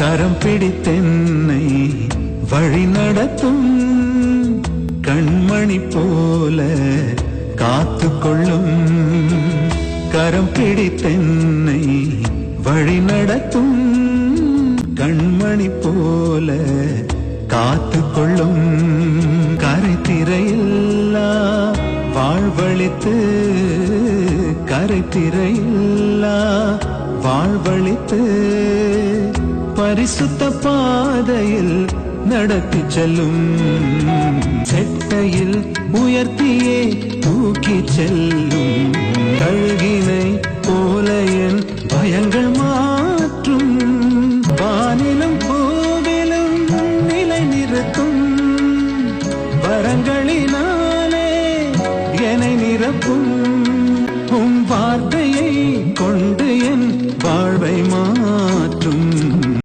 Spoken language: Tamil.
கரம் பிடித்தென்னை வழி நடத்தும் கண்மணி போல காத்து கொள்ளும் கரம் பிடித்தென்னை வழி நடத்தும் கண்மணி போல காத்து கொள்ளும் கரை திரையில்லா வாழ்வழித்து கரை திரையில்லா வாழ்வழித்து பரிசுத்த பாதையில் நடத்தி செல்லும். செட்டையில் உயர்த்தியே தூக்கி செல்லும். கழுகினை போல என் பயங்கள் மாற்றும். வானிலும் கோவிலும் நிலை நிறுத்தும் வரங்களினாலே என நிரப்பும்.